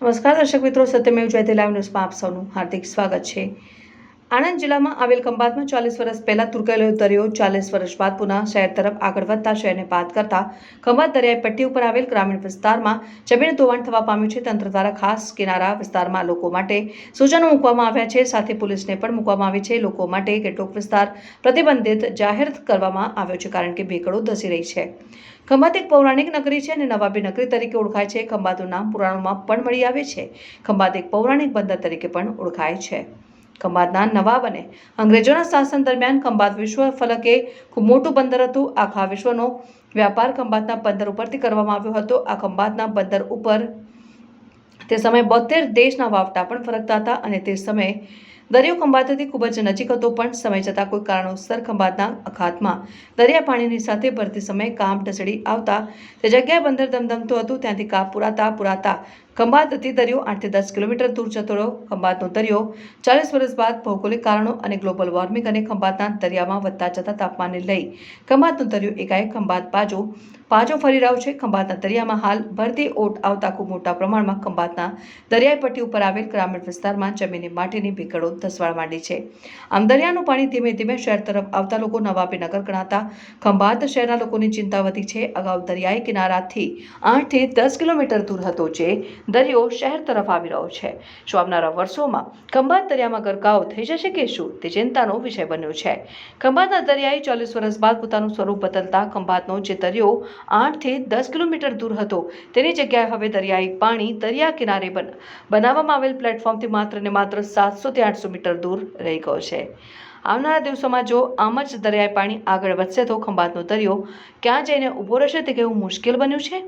નમસ્કાર દર્શક મિત્રો સત્યમેવ જયતે લાઈવ ન્યૂઝમાં આપ સૌનું હાર્દિક સ્વાગત છે. આણંદ જિલ્લામાં આવેલ ખંભાતમાં ચાલીસ વર્ષ પહેલા તુર્કેલો દરિયો ચાલીસ વર્ષ બાદ પુનઃ શહેર તરફ આગળ વધતા શહેરને બાદ કરતા ખંભાત દરિયાઈ પટ્ટી ઉપર આવેલ ગ્રામીણ વિસ્તારમાં જમીન ધોવાણ થવા પામ્યું છે. તંત્ર દ્વારા ખાસ કિનારા વિસ્તારમાં લોકો માટે સૂચનો મૂકવામાં આવ્યા છે. સાથે પોલીસને પણ મૂકવામાં આવી છે. લોકો માટે કેટલોક વિસ્તાર પ્રતિબંધિત જાહેર કરવામાં આવ્યો છે કારણ કે ભેકડો ધસી રહી છે. ખંભાત એક પૌરાણિક નગરી છે અને નવાબી નગરી તરીકે ઓળખાય છે. ખંભાતનું નામ પુરાણોમાં પણ મળી આવે છે. ખંભાત એક પૌરાણિક બંદર તરીકે પણ ઓળખાય છે. ખંભાતના નવાબ અને અંગ્રેજોના શાસન દરમિયાન ખંભાત વિશ્વ ફલકે ખૂબ મોટું બંદર હતું. આખા વિશ્વનો વ્યાપાર ખંભાતના બંદર ઉપરથી કરવામાં આવ્યો હતો. આ ખંભાતના બંદર ઉપર તે સમયે બોતેર દેશના વાવટા પણ ફરકતા હતા અને તે સમયે દરિયો ખંભાતથી ખૂબ જ નજીક હતો, પણ સમય જતાં કોઈ કારણોસર ખંભાતના અખાતમાં દરિયા પાણીની સાથે ભરતી સમયે કામ ઢસડી આવતા તે જગ્યાએ બંદર ધમધમતું હતું. ત્યાંથી કાપ પુરાતા પુરાતા ખંભાતથી દરિયો આઠથી દસ કિલોમીટર દૂર જતો ખંભાતનો દરિયો ચાલીસ વર્ષ બાદ ભૌગોલિક કારણો અને ગ્લોબલ વોર્મિંગ અને ખંભાતના દરિયામાં વધતા જતા તાપમાનને લઈ ખંભાતનો દરિયો એકાએક ખંભાત બાજુ પાછો ફરી રહ્યો છે ખંભાતના દરિયામાં હાલ ભરતી ઓટ આવતા ખૂબ મોટા પ્રમાણમાં ખંભાતના દરિયાઈ પટ્ટી ઉપર આવેલ ગ્રામીણ વિસ્તારમાં જમીનની માટીની ભીકડો ધસવાડ માંડી છે. આમ દરિયાનું પાણી ધીમે ધીમે શહેર તરફ આવતા લોકો નવાબી નગર ગણાતા ખંભાત શહેરના લોકોની ચિંતા વધી છે. અગાઉ દરિયાઈ કિનારાથી આઠથી દસ કિલોમીટર દૂર હતો જે દરિયો શહેર તરફ આવી રહ્યો છે. શું આવનારા વર્ષોમાં ખંભાત દરિયામાં ગરકાવ થઈ જશે કે શું તે ચિંતાનો વિષય બન્યો છે. ખંભાતના દરિયાએ ચાલીસ વર્ષ બાદ પોતાનું સ્વરૂપ બદલતા ખંભાતનો જે દરિયો આઠથી દસ કિલોમીટર દૂર હતો. તેની જગ્યાએ હવે દરિયાઈ પાણી દરિયા કિનારે બન, બનાવવામાં આવેલ પ્લેટફોર્મથી માત્ર ને માત્ર સાતસોથી આઠસો મીટર દૂર રહી ગયો છે. આવનારા દિવસોમાં જો આમ જ દરિયાઈ પાણી આગળ વધશે તો ખંભાતનો દરિયો ક્યાં જઈને ઊભો રહેશે તે કહેવું મુશ્કેલ બન્યું છે.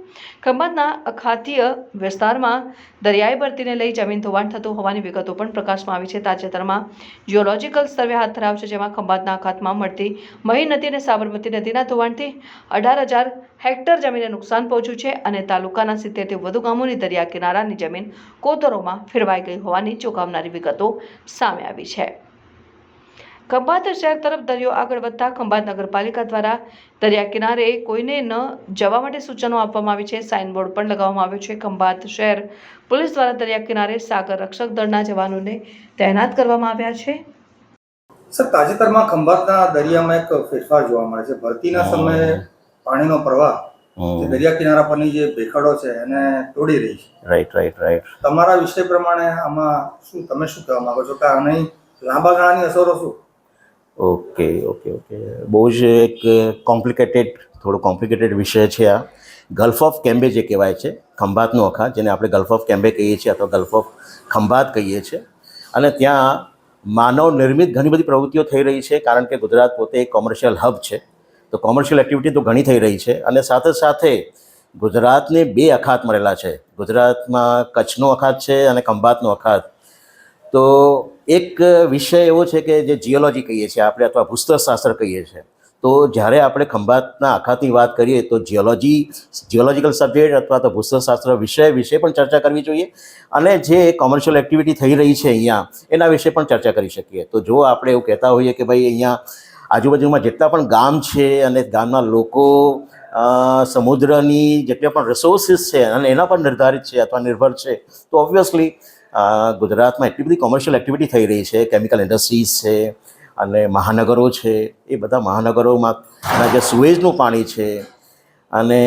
ખંભાતના અખાતીય વિસ્તારમાં દરિયાઈ ભરતીને લઈ જમીન ધોવાણ થતું હોવાની વિગતો પણ પ્રકાશમાં આવી છે. તાજેતરમાં જીઓલોજીકલ સર્વે હાથ ધરાવશે જેમાં ખંભાતના અખાતમાં મળતી મહી નદી અને સાબરમતી નદીના ધોવાણથી અઢાર હજાર હેક્ટર જમીને નુકસાન પહોંચ્યું છે અને તાલુકાના સિત્તેરથી વધુ ગામોની દરિયા કિનારાની જમીન કોતરોમાં ફેરવાઈ ગઈ હોવાની ચોંકાવનારી વિગતો સામે આવી છે. ખંભાત શહેર તરફ દરિયો આગળ વધતા ખંભાત નગરપાલિકા દ્વારા દરિયા કિનારે કોઈને ન જવા માટે સૂચનો આપવામાં આવી છે. સાઇનબોર્ડ પણ લગાવવામાં આવ્યું છે. ખંભાત શહેર પોલીસ દ્વારા દરિયા કિનારે સાગર રક્ષક દળના જવાનોને તૈનાત કરવામાં આવ્યા છે. સર તાજેતરમાં ખંભાતના દરિયામાં એક ફેરફાર જોવા મળે છે. ભરતીના સમયે પાણીનો પ્રવાહ જે દરિયા કિનારા પરની જે ભેખડો છે એને તોડી રહી છે. રાઈટ રાઈટ રાઈટ તમારા વિષય પ્રમાણે આમાં શું તમે શું કહેવા માંગો છો? કે આની લાંબા ગાળાની અસરો શું? Okay okay okay. બહુ જ એક કોમ્પ્લિકેટેડ, થોડો કોમ્પ્લિકેટેડ વિષય છે આ. ગલ્ફ ઓફ કેમ્બે જે કહેવાય છે, ખંભાતનો અખા જેને આપણે ગલ્ફ ઓફ કેમ્બે કહીએ છીએ અથવા ગલ્ફ ઓફ ખંભાત કહીએ છીએ. અને ત્યાં માનવ નિર્મિત ઘણી બધી પ્રવૃત્તિઓ થઈ રહી છે, કારણ કે ગુજરાત પોતે એક કોમર્શિયલ હબ છે. તો કોમર્શિયલ એક્ટિવિટી તો ઘણી થઈ રહી છે અને સાથે સાથે ગુજરાતને બે અખાત મળેલા છે. ગુજરાતમાં કચ્છનો અખાત છે અને ખંભાતનો અખાત. તો એક વિષય એવો છે કે જે જીઓલોજી કહીએ છીએ આપણે અથવા ભૂસ્તરશાસ્ત્ર કહીએ છીએ. તો જ્યારે આપણે ખંભાતના આખાતની વાત કરીએ તો જીઓલોજી જીઓલોજીકલ સબ્જેક્ટ અથવા તો ભૂસ્તરશાસ્ત્ર વિષય વિશે પણ ચર્ચા કરવી જોઈએ. અને જે કોમર્શિયલ એક્ટિવિટી થઈ રહી છે અહીંયા, એના વિશે પણ ચર્ચા કરી શકીએ. તો જો આપણે એવું કહેતા હોઈએ કે ભાઈ અહીંયા આજુબાજુમાં જેટલા પણ ગામ છે અને ગામના લોકો સમુદ્રની જેટલા પણ રિસોર્સિસ છે અને એના પર નિર્ધારિત છે અથવા નિર્ભર છે, તો ઓબ્વિયસલી ગુજરાતમાં એટલી બધી કોમર્શિયલ એક્ટિવિટી થઈ રહી છે કેમિકલ ઇન્ડસ્ટ્રીઝ છે અને મહાનગરો છે, એ બધા મહાનગરોમાં જે સુએજનું પાણી છે અને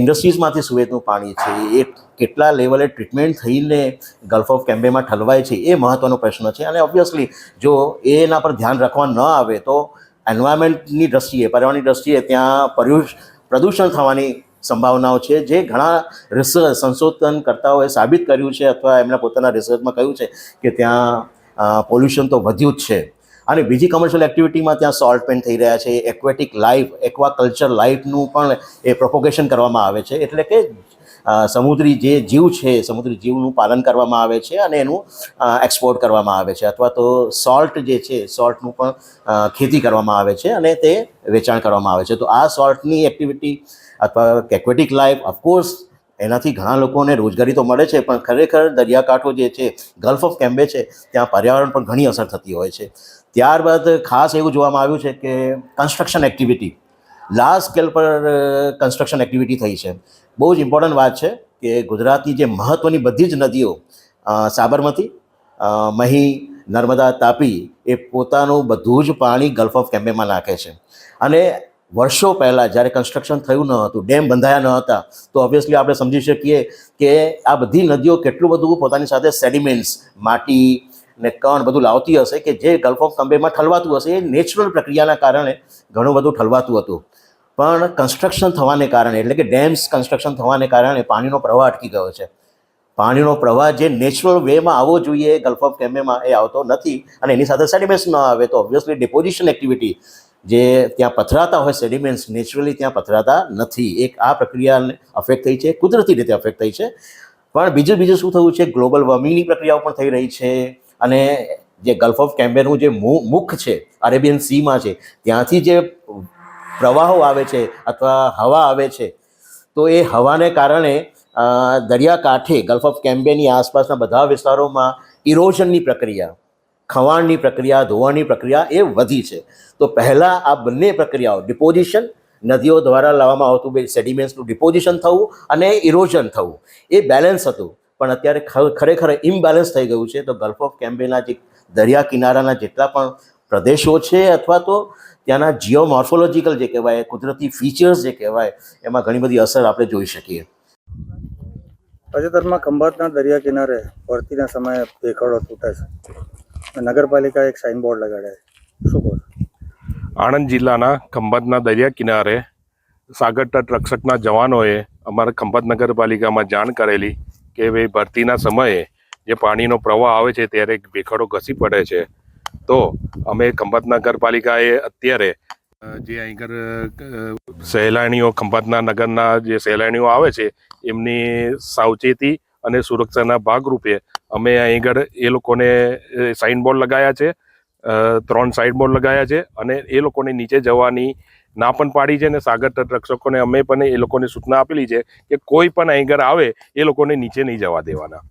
ઇન્ડસ્ટ્રીઝમાંથી સુએજનું પાણી છે, એ કેટલા લેવલે ટ્રીટમેન્ટ થઈને ગલ્ફ ઓફ કેમ્બેમાં ઠલવાય છે, એ મહત્ત્વનો પ્રશ્ન છે. અને ઓબ્વિયસલી જો એના પર ધ્યાન રાખવા ન આવે તો એન્વાયરમેન્ટની દ્રષ્ટિએ, પર્યાવરણની દ્રષ્ટિએ ત્યાં પર્યુષ પ્રદૂષણ થવાની સંભાવનાઓ છે, જે ઘણા રિસર્ચ સંશોધનકર્તાઓએ સાબિત કર્યું છે અથવા એમના પોતાના રિસર્ચમાં કહ્યું છે કે ત્યાં પોલ્યુશન તો વધ્યું જ છે. અને બીજી કમર્શિયલ એક્ટિવિટીમાં ત્યાં સોલ્ટ પેન થઈ રહ્યા છે એક્વેટિક લાઈફ એક્વાકલ્ચર લાઈફનું પણ એ પ્રોપોગેશન કરવામાં આવે છે. એટલે કે સમુદ્રી જે જીવ છે, સમુદ્રી જીવનું પાલન કરવામાં આવે છે અને એનું એક્સપોર્ટ કરવામાં આવે છે. અથવા તો સોલ્ટ જે છે સોલ્ટનું પણ ખેતી કરવામાં આવે છે અને તે વેચાણ કરવામાં આવે છે. તો આ સોલ્ટની એક્ટિવિટી અથવા એક્વેટિક લાઈફ ઓફકોર્સ એનાથી ઘણા લોકોને રોજગારી તો મળે છે, પણ ખરેખર દરિયાકાંઠો જે છે ગલ્ફ ઓફ કેમ્બે છે, ત્યાં પર્યાવરણ પર ઘણી અસર થતી હોય છે. ત્યારબાદ ખાસ એવું જોવામાં આવ્યું છે કે કન્સ્ટ્રક્શન એક્ટિવિટી લાર્જ સ્કેલ પર કન્સ્ટ્રક્શન એક્ટિવિટી થઈ છે. બહુ જ ઇમ્પોર્ટન્ટ વાત છે કે ગુજરાતની જે મહત્ત્વની બધી જ નદીઓ સાબરમતી મહી, નર્મદા, તાપી એ પોતાનું બધું જ પાણી ગલ્ફ ઓફ કેમ્બેમાં નાખે છે. અને વર્ષો પહેલાં જ્યારે કન્સ્ટ્રક્શન થયું ન હતું, ડેમ બંધાયા ન હતા, તો ઓબ્વિયસલી આપણે સમજી શકીએ કે આ બધી નદીઓ કેટલું બધું પોતાની સાથે સેડિમેન્ટ્સ માટી ને કણ બધું લાવતી હશે કે જે ગલ્ફ ઓફ કંબેમાં ઠલવાતું હશે એ નેચરલ પ્રક્રિયાના કારણે ઘણું બધું ઠલવાતું હતું. પણ કન્સ્ટ્રક્શન થવાને કારણે, એટલે કે ડેમ્સ કન્સ્ટ્રક્શન થવાને કારણે પાણીનો પ્રવાહ અટકી ગયો છે. પાણીનો પ્રવાહ જે નેચરલ વેમાં આવવો જોઈએ ગલ્ફ ઓફ કેમ્બેમાં એ આવતો નથી, અને એની સાથે સેડિમેન્ટ્સ ન આવે, તો ઓબ્વિયસલી ડિપોઝિશન એક્ટિવિટી જે ત્યાં પથરાતા હોય સેડિમેન્ટ્સ નેચરલી ત્યાં પથરાતા નથી. એક આ પ્રક્રિયાને અફેક્ટ થઈ છે, કુદરતી રીતે અફેક્ટ થઈ છે. પણ બીજું બીજું શું થયું છે? ગ્લોબલ વોર્મિંગની પ્રક્રિયાઓ પણ થઈ રહી છે, અને જે ગલ્ફ ઓફ કેમ્બેનું જે મુખ છે અરેબિયન સીમાં છે, ત્યાંથી જે પ્રવાહો આવે છે અથવા હવા આવે છે. તો એ હવાને કારણે દરિયાકાંઠે ગલ્ફ ઓફ કેમ્બેની આસપાસના બધા વિસ્તારોમાં ઇરોઝનની પ્રક્રિયા, ખવાણની પ્રક્રિયા, ધોવાણની પ્રક્રિયા એ વધી છે. તો પહેલાં આ બંને પ્રક્રિયાઓ ડિપોઝિશન નદીઓ દ્વારા લાવવામાં આવતું બે સેડિમેન્ટ્સનું ડિપોઝિશન થવું અને ઇરોઝન થવું, એ બેલેન્સ હતું. પણ અત્યારે ખરેખર ઇમ્બેલેન્સ થઈ ગયું છે. તો ગલ્ફ ઓફ કેમ્બેના જે દરિયા કિનારાના જેટલા પણ પ્રદેશો છે અથવા તો ત્યાંના જીઓમોર્ફોલોજીકલ જે કહેવાય કુદરતી ફીચર્સ જે કહેવાય એમાં ઘણી બધી અસર આપણે જોઈ શકીએ. તાજેતરમાં ખંભાતના દરિયા કિનારે ભરતીના સમયે ભેખડો તૂટે છે. નગરપાલિકાએ એક સાઇનબોર્ડ લગાડ્યા છે. શું કહો આણંદ જિલ્લાના ખંભાતના દરિયા કિનારે સાગર તટ રક્ષકના જવાનોએ અમારા ખંભાત નગરપાલિકામાં જાણ કરેલી કે ભાઈ ભરતીના સમયે જે પાણીનો પ્રવાહ આવે છે ત્યારે એક ભેખડો ઘસી પડે છે. તો અમે ખંભાત નગરપાલિકાએ અત્યારે જે અહીં સહેલાણીઓ, ખંભાતના નગરના જે સહેલાણીઓ આવે છે, એમની સાવચેતી અને સુરક્ષાના ભાગરૂપે અમે અહીં આગળ એ લોકોને સાઇન બોર્ડ લગાયા છે ત્રણ સાઇડ બોર્ડ લગાયા છે અને એ લોકોને નીચે જવાની ના પણ પાડી છે અને સાગર તટ રક્ષકોને અમે પણ એ લોકોને સૂચના આપેલી છે કે કોઈ પણ અહીં આગળ આવે એ લોકોને નીચે નહીં જવા દેવાના.